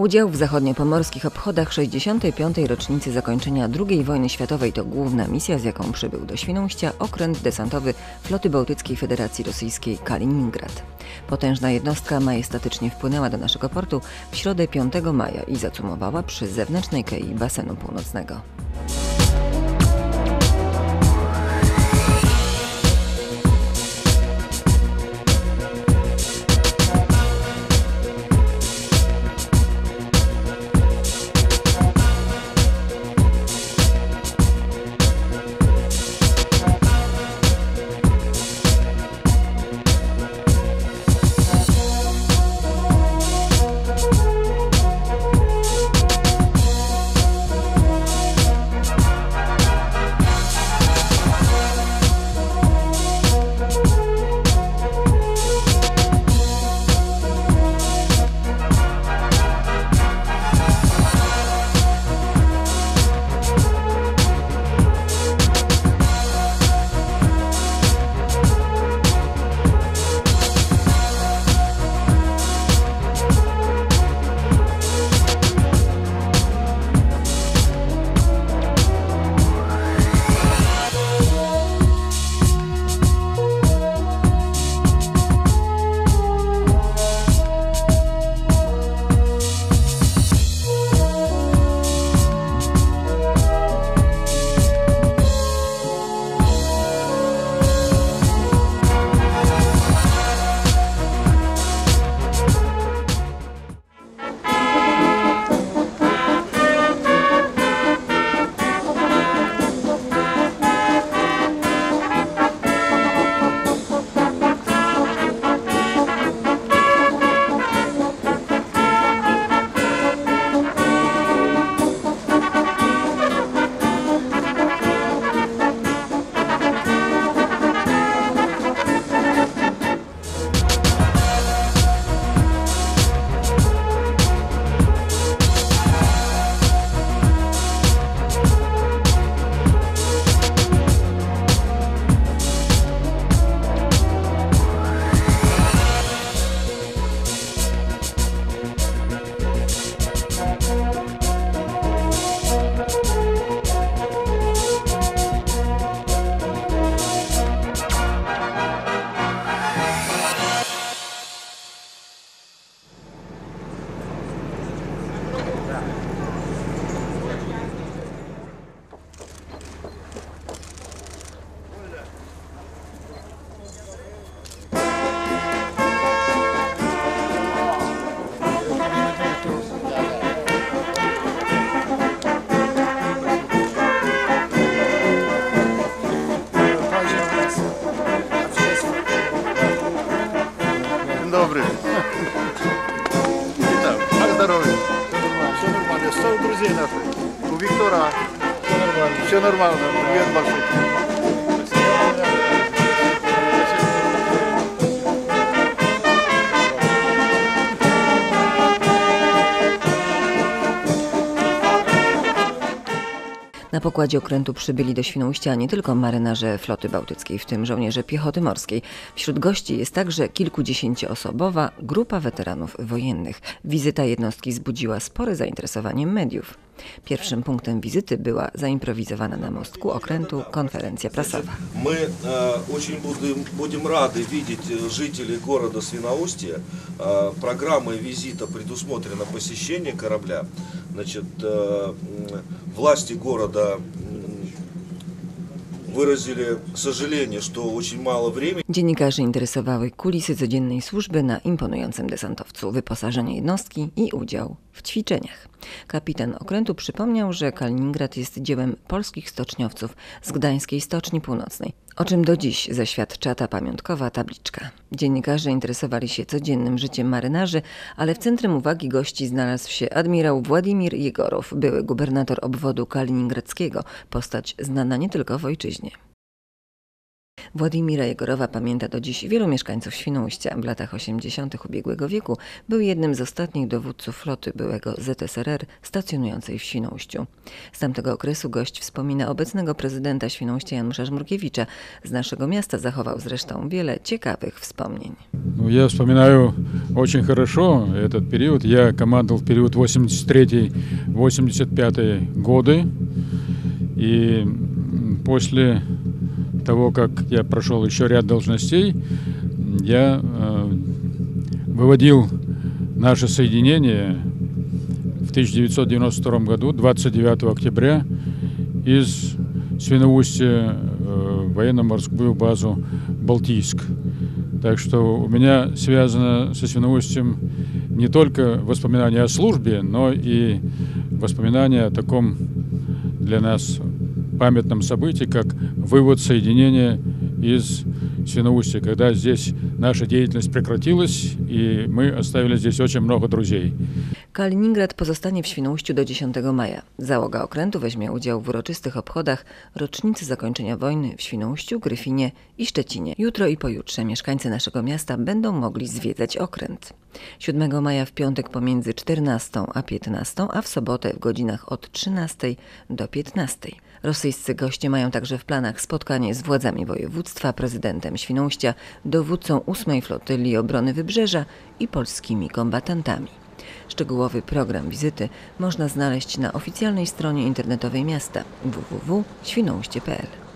Udział w zachodniopomorskich obchodach 65. rocznicy zakończenia II wojny światowej to główna misja, z jaką przybył do Świnoujścia okręt desantowy Floty Bałtyckiej Federacji Rosyjskiej Kaliningrad. Potężna jednostka majestatycznie wpłynęła do naszego portu w środę 5 maja i zacumowała przy zewnętrznej kei basenu północnego. У друзей наших? У Виктора. Все нормально. Все нормально. Привет большой. Na pokładzie okrętu przybyli do Świnoujścia nie tylko marynarze floty bałtyckiej, w tym żołnierze piechoty morskiej. Wśród gości jest także kilkudziesięcioosobowa grupa weteranów wojennych. Wizyta jednostki wzbudziła spore zainteresowanie mediów. Pierwszym punktem wizyty była zaimprowizowana na mostku okrętu konferencja prasowa. Мы э, очень будем, будем рады видеть э, жителей города Свиноустья. Э, программой визита предусмотрено посещение корабля. Значит, э, м, власти города м, выразили сожаление, что очень мало времени Dziennikarzy interesowały kulisy codziennej służby na imponującym desantowcu, wyposażenie jednostki i udział w ćwiczeniach. Kapitan okrętu przypomniał, że Kaliningrad jest dziełem polskich stoczniowców z Gdańskiej Stoczni Północnej, o czym do dziś zaświadcza ta pamiątkowa tabliczka. Dziennikarze interesowali się codziennym życiem marynarzy, ale w centrum uwagi gości znalazł się admirał Władimir Jegorow, były gubernator obwodu kaliningradzkiego, postać znana nie tylko w ojczyźnie. Władimira Jegorowa pamięta do dziś wielu mieszkańców Świnoujścia. W latach 80. ubiegłego wieku był jednym z ostatnich dowódców floty byłego ZSRR stacjonującej w Świnoujściu. Z tamtego okresu gość wspomina obecnego prezydenta Świnoujścia Janusza Żmurkiewicza. Z naszego miasta zachował zresztą wiele ciekawych wspomnień. Ну, Я вспоминаю очень хорошо этот период. Я командовал в период 83-85 годы. И м, после того, как я прошел еще ряд должностей, я э, выводил наше соединение в 1992 году, 29 октября, из Свиноустья э, военно-морскую базу Балтийск. Так что у меня связано со Свиноустьем не только воспоминания о службе, но и воспоминания о таком для нас памятном событии, как вывод соединения из Свиноустья, когда здесь наша деятельность прекратилась, и мы оставили здесь очень много друзей. Kaliningrad pozostanie w Świnoujściu do 10 maja. Załoga okrętu weźmie udział w uroczystych obchodach rocznicy zakończenia wojny w Świnoujściu, Gryfinie i Szczecinie. Jutro i pojutrze mieszkańcy naszego miasta będą mogli zwiedzać okręt. 7 maja w piątek pomiędzy 14 a 15, a w sobotę w godzinach od 13 do 15. Rosyjscy goście mają także w planach spotkanie z władzami województwa, prezydentem Świnoujścia, dowódcą 8 Flotyli Obrony Wybrzeża i polskimi kombatantami. Szczegółowy program wizyty można znaleźć na oficjalnej stronie internetowej miasta www.świnoujście.pl.